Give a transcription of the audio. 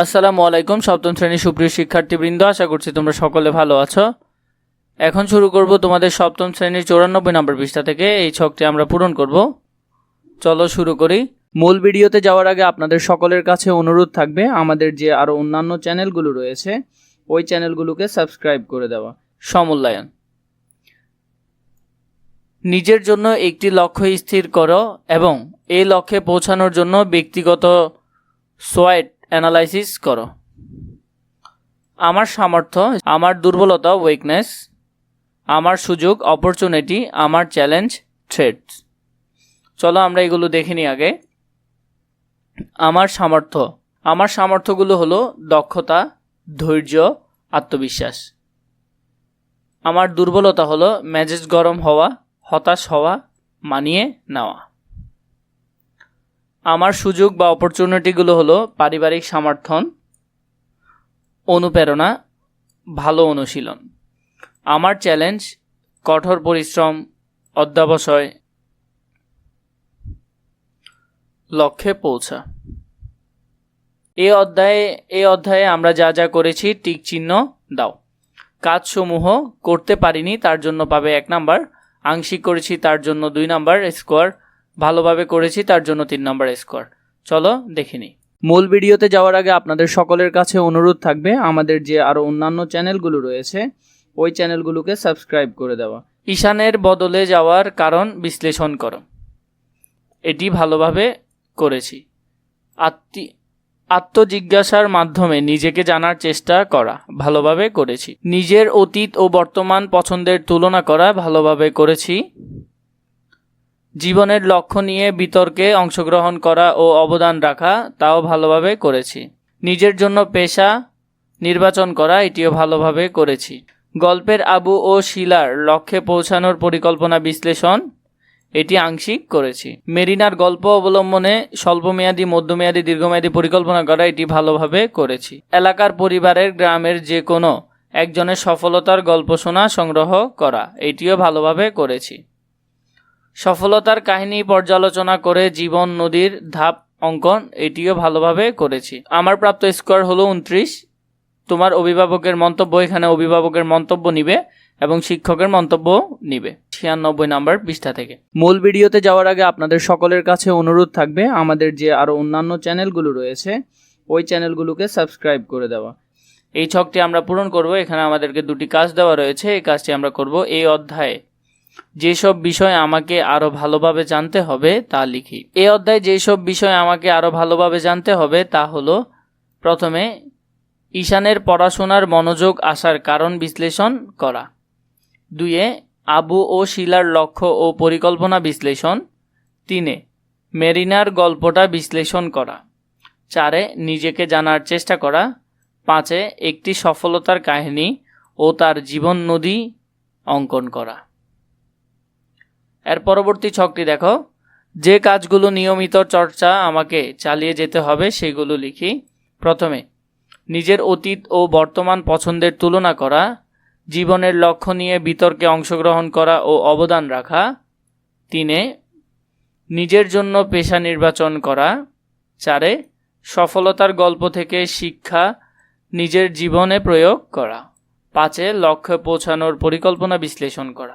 আসসালামু আলাইকুম, সপ্তম শ্রেণির সুপ্রিয় শিক্ষার্থীবৃন্দ, আশা করছি তোমরা সকলে ভালো আছো। এখন শুরু করব তোমাদের সপ্তম শ্রেণির চৌরানব্বই নম্বর পৃষ্ঠা থেকে, এই ছকটি আমরা পূরণ করব। চলো শুরু করি। মূল ভিডিওতে যাওয়ার আগে আপনাদের সকলের কাছে অনুরোধ থাকবে, আমাদের যে আরও অন্যান্য চ্যানেলগুলো রয়েছে, ওই চ্যানেলগুলোকে সাবস্ক্রাইব করে দেওয়া। সমূল্যায়ন নিজের জন্য একটি লক্ষ্য স্থির করো এবং এই লক্ষ্যে পৌঁছানোর জন্য ব্যক্তিগত সোয়াইট অ্যানালাইসিস করো। আমার সামর্থ্য, আমার দুর্বলতা উইকনেস আমার সুযোগ অপরচুনিটি আমার চ্যালেঞ্জ থ্রেটস চলো আমরা এগুলো দেখে নিই আগে। আমার সামর্থ্য। আমার সামর্থ্যগুলো হলো দক্ষতা, ধৈর্য, আত্মবিশ্বাস। আমার দুর্বলতা হলো মেজাজ গরম হওয়া, হতাশ হওয়া, মানিয়ে নেওয়া। আমার সুযোগ বা অপরচুনিটিগুলো হলো পারিবারিক সমর্থন অনুপ্রেরণা, ভালো অনুশীলন। আমার চ্যালেঞ্জ কঠোর পরিশ্রম, অধ্যাবসায়, লক্ষ্যে পৌঁছা। এই অধ্যায়ে এই অধ্যায়ে আমরা যা যা করেছি, টিক চিহ্ন দাও। কাজসমূহ করতে পারিনি, তার জন্য পাবে এক নাম্বার আংশিক করেছি, তার জন্য দুই নাম্বার স্কোয়ার ভালোভাবে করেছি, তার জন্য তিন নম্বর স্কোর চলো, দেখে নিই। মূল ভিডিওতে যাওয়ার আগে আপনাদের সকলের কাছে অনুরোধ থাকবে, আমাদের যে আরও অন্যান্য চ্যানেলগুলো রয়েছে, ওই চ্যানেলগুলোকে সাবস্ক্রাইব করে দেওয়া। ঈশানের বদলে যাওয়ার কারণ বিশ্লেষণ করো। এটি ভালোভাবে করেছি। আত্মি, আত্মজিজ্ঞাসার মাধ্যমে নিজেকে জানার চেষ্টা করা, ভালোভাবে করেছি। নিজের অতীত ও বর্তমান পছন্দের তুলনা করা, ভালোভাবে করেছি। জীবনের লক্ষ্য নিয়ে বিতর্কে অংশগ্রহণ করা ও অবদান রাখা, তাও ভালোভাবে করেছি। নিজের জন্য পেশা নির্বাচন করা, এটিও ভালোভাবে করেছি। গল্পের আবু ও শিলার লক্ষ্যে পৌঁছানোর পরিকল্পনা বিশ্লেষণ, এটি আংশিক করেছি। মেরিনার গল্প অবলম্বনে স্বল্পমেয়াদী, মধ্যমেয়াদী, দীর্ঘমেয়াদী পরিকল্পনা করা, এটি ভালোভাবে করেছি। এলাকার পরিবারের গ্রামের যে কোনো একজনের সফলতার গল্প শোনা, সংগ্রহ করা, এটিও ভালোভাবে করেছি। সফলতার কাহিনী পর্যালোচনা করে জীবন নদীর ধাপ অঙ্কন, এটিও ভালোভাবে করেছি। আমার প্রাপ্ত স্কোয়ার হলো উনত্রিশ তোমার অভিভাবকের মন্তব্য, এখানে অভিভাবকের মন্তব্য নিবে এবং শিক্ষকের মন্তব্য নিবে। ছিয়ানব্বই নাম্বার পৃষ্ঠা থেকে। মূল ভিডিওতে যাওয়ার আগে আপনাদের সকলের কাছে অনুরোধ থাকবে, আমাদের যে আরও অন্যান্য চ্যানেলগুলো রয়েছে, ওই চ্যানেলগুলোকে সাবস্ক্রাইব করে দেওয়া। এই ছকটি আমরা পূরণ করব। এখানে আমাদেরকে দুটি কাজ দেওয়া রয়েছে। এই কাজটি আমরা করব এই অধ্যায়ে যেসব বিষয় আমাকে আরও ভালোভাবে জানতে হবে, তা লিখি। এই অধ্যায়ে যেসব বিষয় আমাকে আরও ভালোভাবে জানতে হবে, তা হলো, প্রথমে, ঈশানের পড়াশোনার মনোযোগ আসার কারণ বিশ্লেষণ করা। দুয়ে আবু ও শিলার লক্ষ্য ও পরিকল্পনা বিশ্লেষণ। তিনে, মেরিনার গল্পটা বিশ্লেষণ করা। চারে, নিজেকে জানার চেষ্টা করা। পাঁচে, একটি সফলতার কাহিনী ও তার জীবন নদী অঙ্কন করা। এর পরবর্তী ছকটি দেখো। যে কাজগুলো নিয়মিত চর্চা আমাকে চালিয়ে যেতে হবে সেগুলো লিখি। প্রথমে, নিজের অতীত ও বর্তমান পছন্দের তুলনা করা, জীবনের লক্ষ্য নিয়ে বিতর্কে অংশগ্রহণ করা ও অবদান রাখা। তিনে, নিজের জন্য পেশা নির্বাচন করা। চারে, সফলতার গল্প থেকে শিক্ষা, নিজের জীবনে প্রয়োগ করা। পাঁচে, লক্ষ্যে পৌঁছানোর পরিকল্পনা বিশ্লেষণ করা।